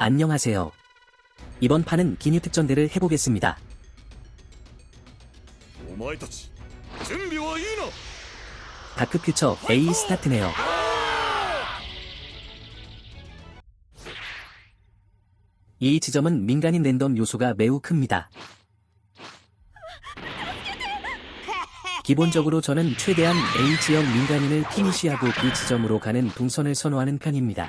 안녕하세요. 이번 판은 기뉴 특전대를 해보겠습니다. お前たち準備はいいな 다크퓨처 A 스타트네요. 이 지점은 민간인 랜덤 요소가 매우 큽니다. 기본적으로 저는 최대한 A 지역 민간인을 피니시하고 B 지점으로 가는 동선을 선호하는 편입니다.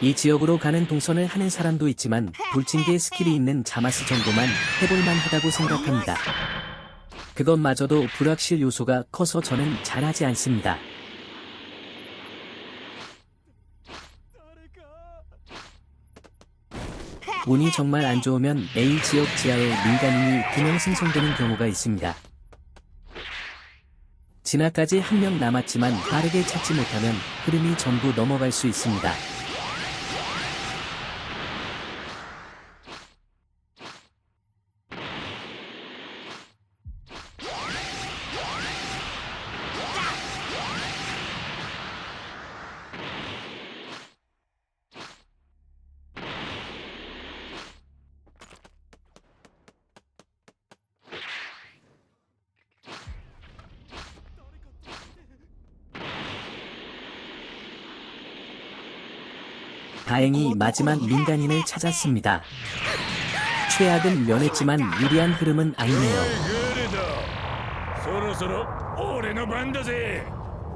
이 지역으로 가는 동선을 하는 사람도 있지만 돌진계 스킬이 있는 자마스 정도만 해볼만 하다고 생각합니다. 그것마저도 불확실 요소가 커서 저는 잘하지 않습니다. 운이 정말 안 좋으면 A 지역 지하에 민간인이 두 명 생성되는 경우가 있습니다. 진화까지 한 명 남았지만 빠르게 찾지 못하면 흐름이 전부 넘어갈 수 있습니다. 다행히 마지막 민간인을 찾았습니다. 최악은 면했지만 유리한 흐름은 아니네요. グルドそろそろ俺の番だぜ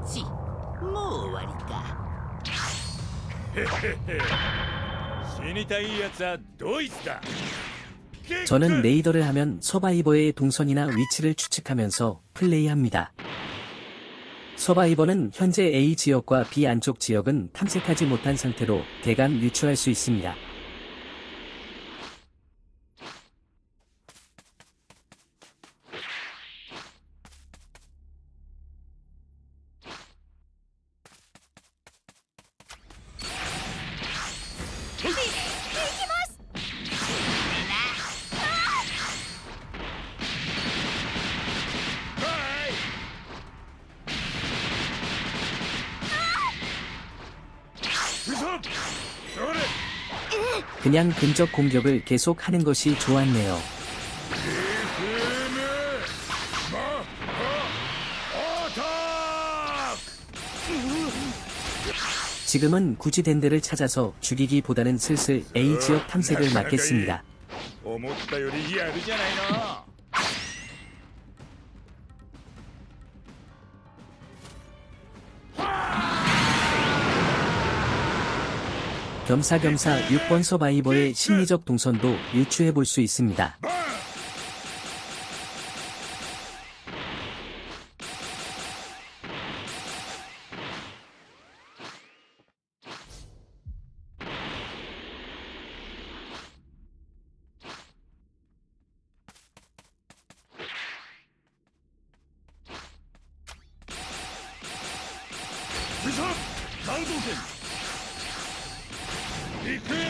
ちもう終わりか死にたいやつはドイツだ 저는 레이더를 하면 서바이버의 동선이나 위치를 추측하면서 플레이합니다. 서바이버는 현재 A 지역과 B 안쪽 지역은 탐색하지 못한 상태로 대강 유추할 수 있습니다. 그냥 근접 공격을 계속 하는 것이 좋았네요. フムマハアタッ 지금은 굳이 덴데를 찾아서 죽이기보다는 슬슬 A 지역 탐색을 맡겠습니다. ク思ったよりやるじゃないの 겸사겸사 6번 서바이버의 심리적 동선도 유추해 볼 수 있습니다. 위성 강동진 リクエム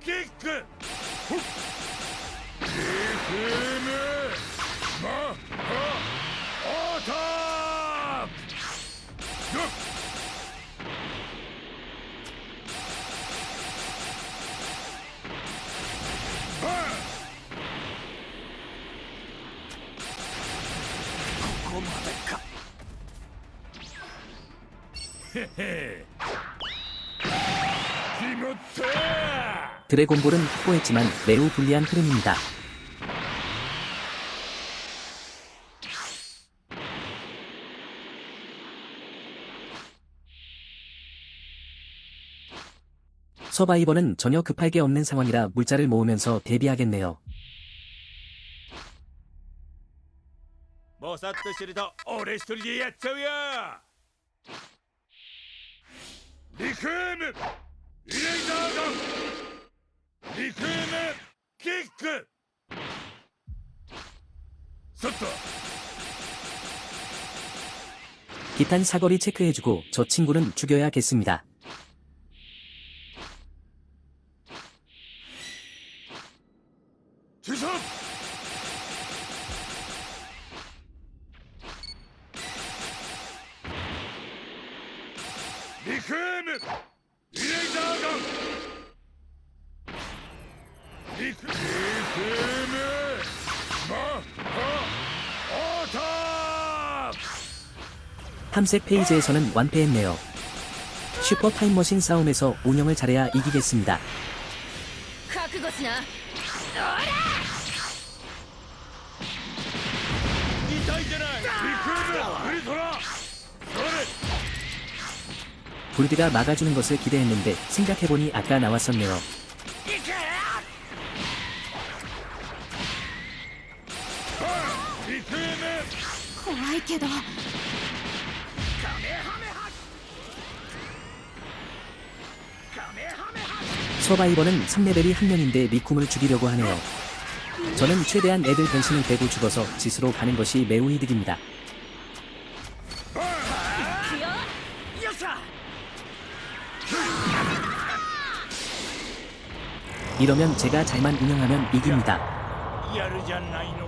キックほっリクエムマハアタよっバンここまでかへへ 드래곤볼은 확고했지만 매우 불리한 흐름입니다. 서바이버는 전혀 급할 게 없는 상황이라 물자를 모으면서 대비하겠네요. 모사트시리더 오레스툴리야츠야 니크엠 이레이다가 リクエムキックそっと 기탄 사거리 체크해주고 저 친구는 죽여야겠습니다. 주선 탐색 페이지에서는 완패했네요. 슈퍼 타임머신 싸움에서 운영을 잘해야 이기겠습니다. 골드가 막아주는 것을 기대했는데 생각해보니 아까 나왔었네요. 이케! 怖いけど 서바이버는 3레벨이 한 명인데 리쿰을 죽이려고 하네요. 저는 최대한 애들 변신을 빼고 죽어서 짓으로 가는 것이 매우 이득입니다. よっしゃ 이러면 제가 잘만 운영하면 이깁니다. やるじゃないの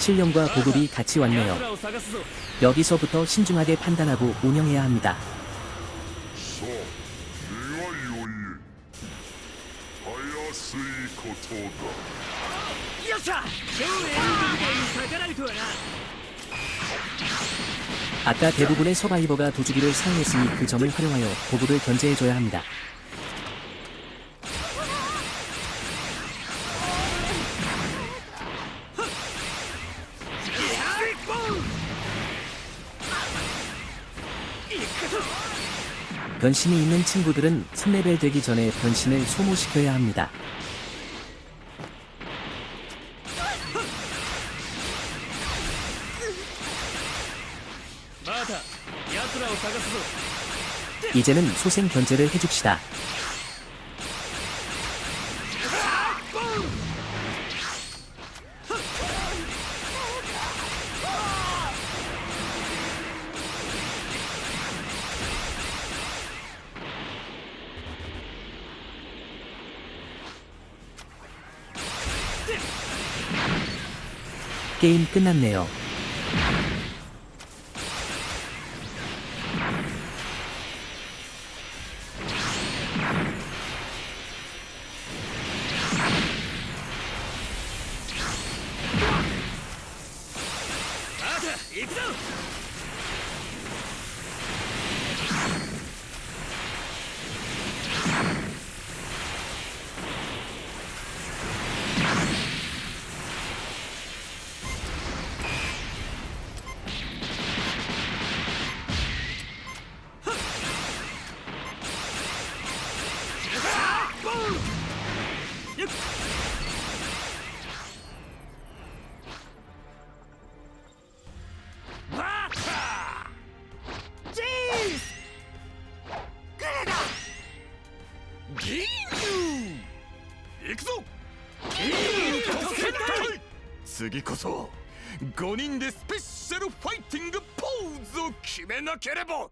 실력과 보급이 같이 왔네요. 여기서부터 신중하게 판단하고 운영해야 합니다. 아까 대부분의 서바이버가 도주기를 사용했으니 그 점을 활용하여 보급을 견제해줘야 합니다. 변신이 있는 친구들은 3레벨 되기 전에 변신을 소모시켜야 합니다. 이제는 소생 견제를 해줍시다. 게임 끝났네요. 銀龍行くぞ次こそ5人でスペシャルファイティングポーズを決めなければ